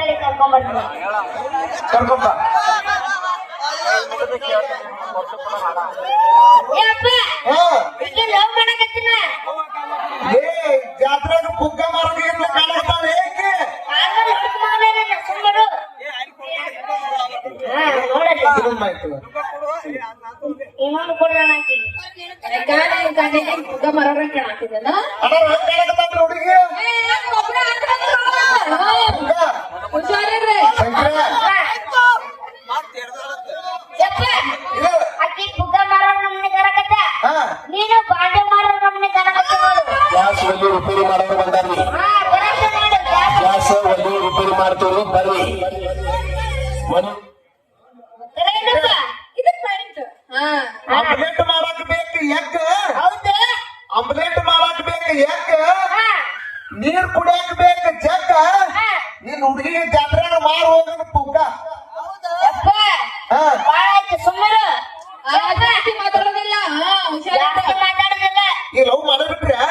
ತಡಿ ಕರ್ಕೊಂಡ್ಬರ್ತೀನಿ ಕರ್ಕೊಂಬ ಜಾತ್ರೆಗ ಪುಗ್ಗ ಏಕೆ? ಹಿಡ್ಕ್ ಮಗನೇ ನನ್ನ ಸುಮ್ಮರು ನೀನು ಬಾಂಡೆ ಮಾರೋ ನಮ್ಮನೆ ಕರಕತ್ತ ನೋಡು. ಗ್ಯಾಸ್ ಒಲ್ಲಿ ರಿಪೇರಿ ಮಾಡೋರು ನೋಡು ಗ್ಯಾಸ್ ಒಲ್ಲಿ. ರಿಪೇರಿ ಮಾಡ್ತೀವಿ ಬರ್ರಿ. ಹಾ. ಆಮ್ಲೆಟ್ ಮಾಡಕ್ ಬೇಕು ಹೌದು. ಆಮ್ಲೆಟ್ ಮಾಡಕ್ ಬೇಕು ಹಾ. ನೀರ್ ಕುಡಿಯಕ್ ಬೇಕು ನಿನ್ ಹುಡುಗಿಗೆ ಜಾತ್ರೆಗ ಮಾರ್ ಹೋಗೋದು ಪುಗ್ಗ ಯಪ್ಪ ಹಾ ಬಾಳ ಆಯ್ತು ಸುಮ್ಮರು ಆ, ಜಾಸ್ತಿ ಮಾತಾಡೋದಿಲ್ಲ ಹಾ ಹುಷಾರಿರ್ರಿ ಜಾಸ್ತಿ ಮಾತಾಡೋದಿಲ್ಲ ಈ ಲವ್ ಮಾಡಬಿಟ್ರೆ ಹಾ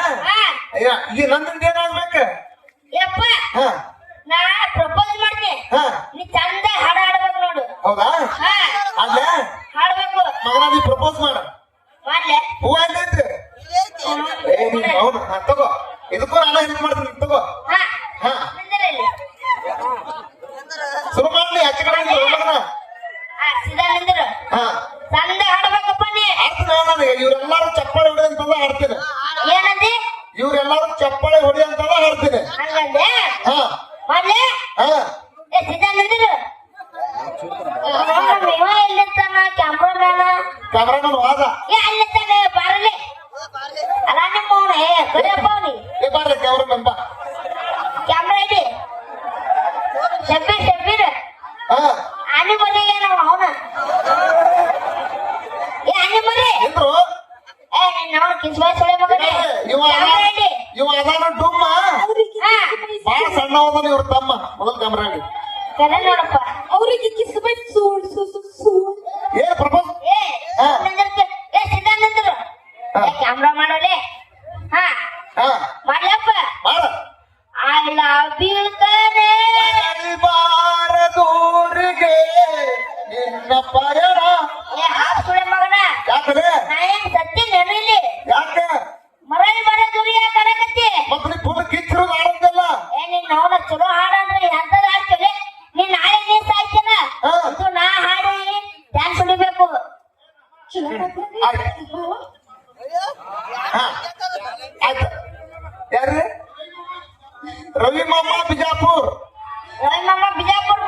ಅಯ್ಯ ಈ ನಂದಿಂದ ಏನಾಗ್ಬೇಕು ಯಪ್ಪ ಹಾ ನಾ ಪ್ರಪೋಸ್ ಮಾಡ್ತೀನಿ ಹಾ ನೀ ಚಂದ ಹಾಡ ಹಾಡ್ಬೇಕು ನೋಡು ಹೌದಾ ಹಾ ಅಲ್ಲೇ ಹಾಡ್ಬೇಕು ಮಗನ ನೀ ಪ್ರಪೋಸ್ ಮಾಡ ಮಾಡ್ಲೆ ಹೂ ಆಗೈತಿ ಏ ನೀನ್ ಹೌದು ಹಾ ತಗೋ ಇದಕ್ಕೂ ನಾನು ಹೆಲ್ಪ್ ಮಾಡ್ತೀನಿ ತಗೋ ಹಾ ಹಾ ನಿಂದ್ರ ಇಲ್ಲಿ ಶುರು ಮಾಡ್ಲಿ ಆಚೆ ಕಡೆ ನಿಂದ್ರು, ಮಗನ ಹಾ ಸೀದಾ ನಿಂದ್ರು ಹಾ ಚಂದ ಹಾಡ್ಬೇಕಪ್ಪ ನೀ ಆಡ್ತೀನಿ ನನಗೆ ಇವ್ರೆಲ್ಲಾರು ಚಪ್ಪಾಳೆ ಹೊಡಿ ಅಂತದ ಏನಂದಿ? ಇವ್ರೆಲ್ಲಾರು ಚಪ್ಪಾಳೆ ಹೊಡಿ ಅಂತದ ಆಡ್ತೀನಿ ಹಂಗಂದೆ? ಹಾ. ಮಾಡ್ಲೆ? ಹಾ ಏ ಸೀದಾ ನಿಂದ್ರು ಇವ ಎಲ್ಲಿರ್ತಾನ ಕ್ಯಾಮ್ರಾಮ್ಯಾನ ಕ್ಯಾಮ್ರಾಮನ್ ವಾದ ಏ ಅಲ್ಲಿರ್ತಾನೆ ಬಾರಲಿ ಅಲ್ಲ ನಿಮ್ಮ ಅವನು ಏ ಕರಿಯಪ್ಪ ಅವನಿ ಏ ಬಾರ್ರಿ ಕ್ಯಾಮ್ರಾಮನ್ ಬಾ ಕ್ಯಾಮ್ರಾ ಇಡಿ ಶಬ್ಬೀರ್ ಶಬ್ಬೀರ್ ಹಾ ಆನೆ ಮನೆಗೆ ನಾವು ಅವನ ಏ ಆನೆ ಮನೆ ನಿಂದ್ರು ಏ ನಾವು ಕಿಸ್ಬಾಯ್ ಸೊಳೆ ಮಗನೇ ಇವ ಕ್ಯಾಮ್ರಾ ಇಡಿ ಇವ ಅದಾನ ಡುಮ್ಮ ಹಾ ಹೋದಾನ ಇವ್ರ ತಮ್ಮ. ಮೊದಲ್ ಕ್ಯಾಮ್ರಾ ಇಡಿ ಕರೆ ನೋಡಪ್ಪ. ಅವ್ರಿಗೆ ಕಿಸ್ಬೇಕು ಸೂಳ್ ಸೂ ಸೂ ಸೂ ಏನ್ ಪ್ರಪೋಸ್ ಏ ಹಾ. ಏ ಸಿದ್ಧ ನಿಂದ್ರು ಹಾ. ಏ ಕ್ಯಾಮ್ರಾ ಮಾಡೋಲೆ. ಹಾ. ಹಾ. ಮಾಡ್ಲಪ್ಪ. ಮಾಡ. ಐ ಲವ್ ಯು ಕರೆ. ಬಾರದೂರಿಗೆ. ನಿನ್ನ ಪಯಣ ಏ ಹಾಪ್ ಸುಳೆ ಮಗನ ಯಾಕಂದ್ರೆ ನಾ ಏನ್ ಸತ್ತಿ ನೆನಲಿ ಯಾಕೆ ಮರಳಿ ಬರೋ ದುರಿಯ ಕಡಕತ್ತಿ ಮತ್ ನೀ ಫುಲ್ ಕಿಚ್ಚರು ಆಡಂಗಿಲ್ಲ ಏ ನಿನ್ನ ಅವನ ಚಲೋ ಹಾಡಂದ್ರೆ ಎಂತದ ಹಾಡ್ತೀವಿ ನೀನ್ ನಾಳೆ ನೀನ್ ಸಾಯ್ತೀನ ಹಾ. ಇದು ನಾ ಹಾಡಿ ಡ್ಯಾನ್ಸ್ ಹೊಡಿಬೇಕು ಆಯ್ತು ಹಾ ಆಯ್ತು ಯಾರ್ರಿ ರವಿ ಮಾಮ ಬಿಜಾಪುರ್. ರವಿ ಮಾಮ ಬಿಜಾಪುರ್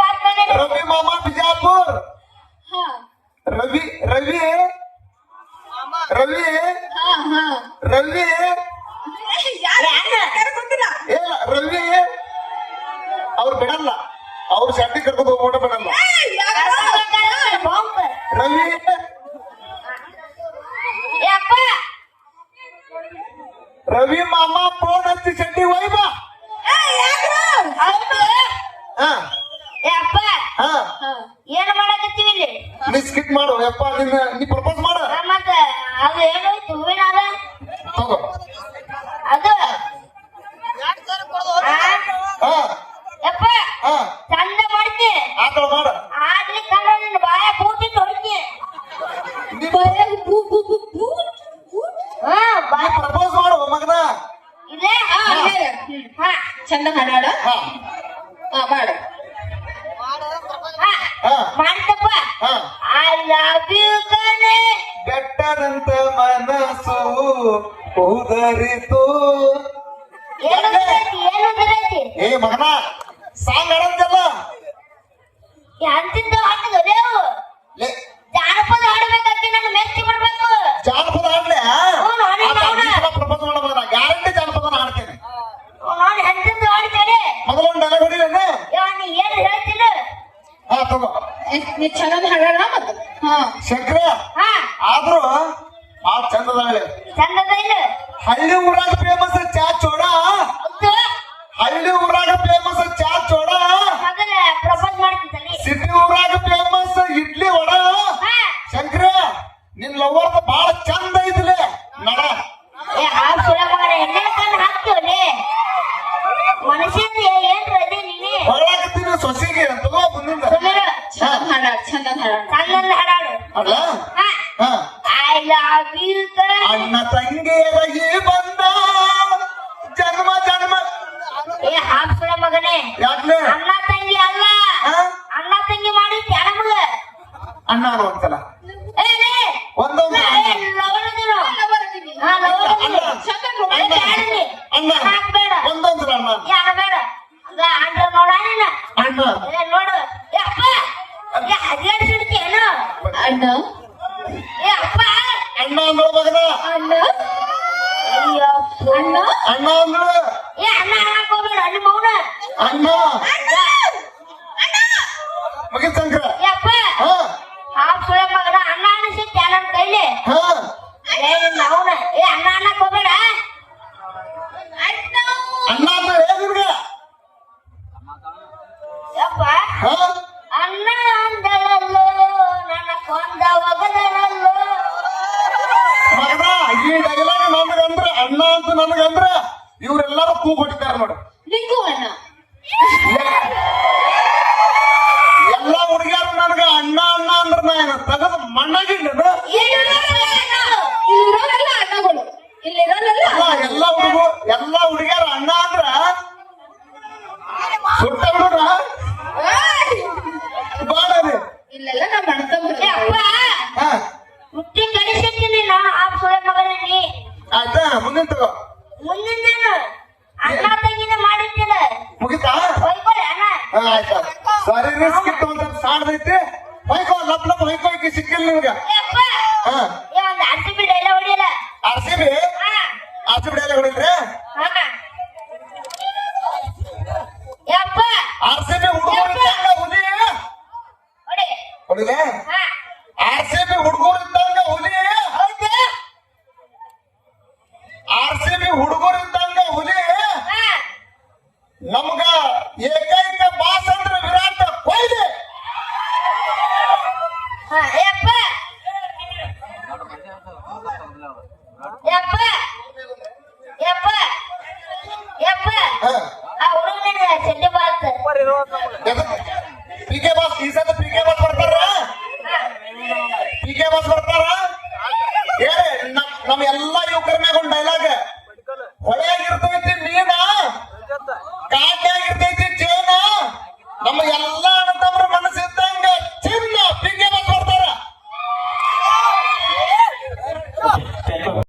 ರವಿ ಮಾಮ ಬಿಜಾಪುರ್. ಹಾ. ರವಿ ರವಿ. ರವಿ. ಹಾ ಹಾ. ರವಿ. ಇಲ್ಲ ರವಿ. ಅವ್ರು ಬಿಡಲ್ಲ. ಅವ್ರು ಶಾಂತಿ ಕರ್ಕೊಂಡು ಹೋಗ್ಬಿಟ್ಟು ಬಿಡಲ್ಲ ಬಾಂಬ್ ರವಿ ಏ ಅಪ್ಪ ರವಿ ಮಾಮ ಫೋನ್ ಹಚ್ಚಿ ಶೆಟ್ಟಿ ವೈಬ ಹೌದು ಹಾ ಏ ಅಪ್ಪ ಹಾ ಹಾ ಏನ್ ಮಾಡಕತ್ತೀವಿ ಇಲ್ಲಿ ನೀ ಸ್ಕಿಪ್ ಮಾಡು. ಯಪ್ಪ ನಿನ್ನ ನೀ ಪ್ರಪೋಸ್ ಮಾಡ. ಆ, ಅದು ಏನೋಯ್ತು ಅದ ತಗೋ. ಅದು? ಆ, ಹಾ ಯಪ್ಪ ಹಾ ಚಂದ ಮಾಡ್ತಿ. ಆತರ ಮಾಡ. ಅಂದ್ರೆ ನಿನ್ನ ಬಾಯ ಪೂಟಿ ಹೊಡಿತಿ ನೀ ಬಾಯ ಪೂ ಪೂ ಪೂ. ಹಾ ಬಾ. ಪ್ರಪೋಸ್ ಮಾಡು ಮಗನ. ಇಲ್ಲೇ? ಹಾ. ಹಾ ಚಂದ ಹಾಡಾಡ ಹಾ. ಹಾ ಮಾಡು. ಹಾ. ಹಾ. ಮಾಡ್ತಪ್ಪ. ಹಾ. ಐ ಲವ್ ಯು ಕಣೆ ಗಟ್ಟದಂತ ಮನಸ್ಸು ಉದರಿತು ಏನು ಉದುರೈತಿ ಏ ಮಗನ ಸಾಂಗ್ ಆಡಂತಲ್ಲ ಎಂತಿದ್ದು ಹಾಡಿದ ದೇವು ಲೇ ಜಾನಪದ ಹಾಡಬೇಕಂತ ನಾನು ಮೆಚ್ಚಿ ಬಿಡ್ಬೇಕು ಜಾನಪದ ಹಾಡ್ಲೆ? ಹ್ಞೂ, ಹಾಡಿ. ಪ್ರಪೋಸ್ ಮಗನ. ಗ್ಯಾರಂಟಿ ಜಾನಪದ ಹಾಡ್ತೇನೆ. ನಾನು ಎಂತಿದ್ದು ಹಾಡ್ತೇನೆ. ಮೊದಲೊಂದು ಡೈಲಾಗ್ ಹೊಡಿಲೇನು? ನೀ ಏನು ಹೇಳ್ತಿಲ್ಲ? ಹಾ ತಗೋ. ನೀ ಚೆನ್ನಾಗಿ ಹಾಡಾಡ ಮತ್ತ ಅಣ್ಣ ತಂಗಿಯರಾಗಿ ಬಂದ ಜನ್ಮ ಜನ್ಮ. ಏ ಹಾಕ್ಸುಳ ಮಗನೇ. ಯಾಕ್ಲೆ? ಅಣ್ಣ ತಂಗಿ ಅಲ್ಲ? ಅಣ್ಣ ತಂಗಿ ಮಾಡಿ ನಮಗ? ಅಣ್ಣ ಅನ್ನುವಂತಲ್ಲ ಏ ಲೇ, ಒಂದೊಂದು ಏ, ಅಣ್ಣ. ಲವಣ ನೀನು. ಬರ್ತೀನಿ ಹಾ, ಲವಣ ನೀನು. ಅಣ್ಣ. ಚಂದ ಏ, ಬ್ಯಾಡ ನೀ. ಅಣ್ಣ ಹಾಕ್ಬೇಡ. ಒಂದೊಂದು ಅಣ್ಣ ಏ, ಅನ್ಬೇಡ. ಹಂಗ ಅಂದ್ರ ನೋಡ ನೀನು. ಅಣ್ಣ ಏ, ನೋಡು ಏ ಅಪ್ಪ ಏ ಹದಿಯಾಡ್ಸಿಡ್ತೀಯೇನು ಅಣ್ಣ ಏ ಅಪ್ಪ ಅಣ್ಣ ಅಂದ್ರು ಮಗನ ಅಣ್ಣ ಅಯ್ಯಪ್ಪ. ಅಣ್ಣ? ಅಣ್ಣ ಅಂದ್ರು? ಏ ಅಣ್ಣ ಅನ್ನಕ್ ಹೋಗ್ಬೇಡ ಅಣ್ಣ ಶಂಕರ. ಅಂತ ನನಗಂದ್ರ ಇವರೆಲ್ಲರೂ ಕೂಗ್ ಹೊಡಿತಾರ ನೋಡು. ನಿಂಗೂ ಅಣ್ಣ. ಎಲ್ಲಾ ಹುಡುಗಿಯರು ನನಗ ಅಣ್ಣ ಅಣ್ಣ ಅಂದ್ರ ನಾ ಏನ ತಗದು ಮಣ್ಣಾಗಿಲ್ಲ ಇಲ್ಲಿರೋರೆಲ್ಲ ಅಣ್ಣಗಳು. ಇಲ್ಲಿರೋರೆಲ್ಲ ಎಲ್ಲಾ ಹುಡುಗರು ಎಲ್ಲಾ ಹುಡುಗಿಯರು ಅಣ್ಣ ಅಂದ್ರ ಸುಟ್ಟ ಬಿಡ್ರ! ಬಾಳರಿ ಇಲ್ಲೆಲ್ಲ ನಮ್ಮ ಅಣ್ಣ ಹಾ. ಹುಟ್ಟಿ ಕಳಿಸಿರ್ತೀನಿ ನಾ ಆ ಸುಳೆ ಮಗನ ನೀ ಆಯ್ತಾ ಮುಂದಿನ ತಗೋ ಮುಂದಿನ ಅಣ್ಣ ತಂಗಿನ ಮಾಡಿರ್ತಿಲ್ಲ ಮುಗಿತಾ? ಹೋಯ್ಕೊಳಿ ಅಣ್ಣ ಆಯ್ತಾ. ಸಾರಿ ರಿಸ್ಕ್ ಇತ್ತು ಅಂತ ಸಾಡ್ದೈತಿ ಹೊಯ್ಕೋ ಲಪ್ ಲಪ್ ಹೊಯ್ಕೋ ಸಿಕ್ಕಿಲ್ಲ ನಿಮ್ಗೆ. ಆರ್ ಸಿ ಬಿ ಡೈಲ ಹೊಡಿಯಲ್ಲ? R C B R C B ಎಲ್ಲ ಹೊಡಿದ್ರೆ ಇದ್ವಿ ಹುಡುಗರು ಇದ್ದಂಗ ಹುಲಿ. ನಮ್ಗ ಏಕೈಕ ಬಾಸ್ ಅಂದ್ರೆ ವಿರಾಟ್ ಯಪ್ಪ. ಪಿ ಕೆ ಬಾಸ್ ಈ ಸತ ಪಿ ಕೆ ಬಾಸ್ ಬರ್ತಾರ? ಪಿ ಕೆ ಬಾಸ್ ಬರ್ತಾರ? ನಮ್ಮ ಎಲ್ಲ ಯುವಕರ ಮ್ಯಾಗ ಒಂದು ಡೈಲಾಗ್ Why